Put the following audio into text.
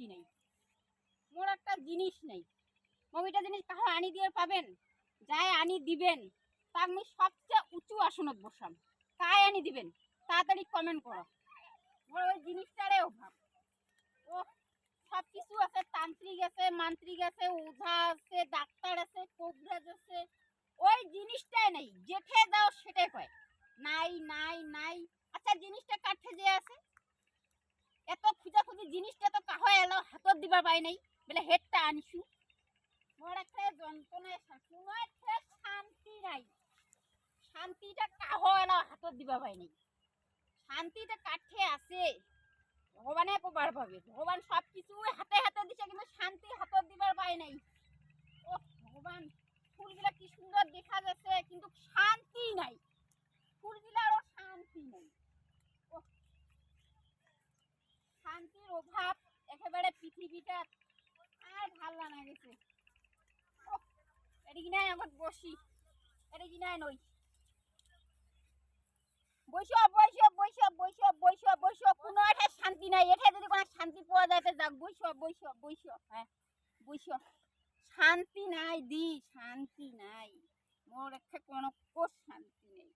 শান্তি নেই। মোর একটা জিনিস নেই। মমিটা জিনিস কাহো আনি দিয়ে পাবেন, যাই আনি দিবেন তা আমি সবচেয়ে উঁচু আসনত বসাম কায় আনি দিবেন, তাড়াতাড়ি কমেন্ট করো। মোর ওই জিনিসটারে অভাব। ও সব কিছু আছে, তান্ত্রিক আছে, মান্ত্রিক আছে ওঝা আছে, ডাক্তার আছে, কবিরাজ আছে। ওই জিনিসটাই নেই যেঠে দাও সেটাই কয়। নাই নাই নাই। আচ্ছা জিনিসটা কাঠে যে আছে? এত খুঁজা খুঁজি জিনিসটা তো এলো হাতত দিবা পাই নাই। বলে হেডটা আনিছু। মোর একটা যন্ত্রণায় শাশুনয় শান্তি নাই। শান্তিটা কাহ এলো হাতত দিবা পাই নাই। শান্তিটা কাঠে আছে। ভগবানে কবার পাবে। ভগবান সব কিছু হাতে হাতে দিছে কিন্তু শান্তি হাতত দিবার পাই নাই। ও ভগবান ফুলগুলা কি সুন্দর দেখা যাচ্ছে কিন্তু শান্তি নাই। ফুলগুলারও শান্তি নেই। ওহ, শান্তির অভাব। একেবারে পৃথিবীটা আর ভালো লাগা গেছে এদিকে নাই আগত বসি, এদিকে নাই নই। বৈশ বৈশ বৈশ বৈশ বৈশ বৈশ কোনো এটা শান্তি নাই এটা যদি কোনো শান্তি পাওয়া যায় যাক বৈশ বৈশ বৈশ হ্যাঁ বৈশ শান্তি নাই, দি, শান্তি নাই। মোর একে কোনো শান্তি নেই।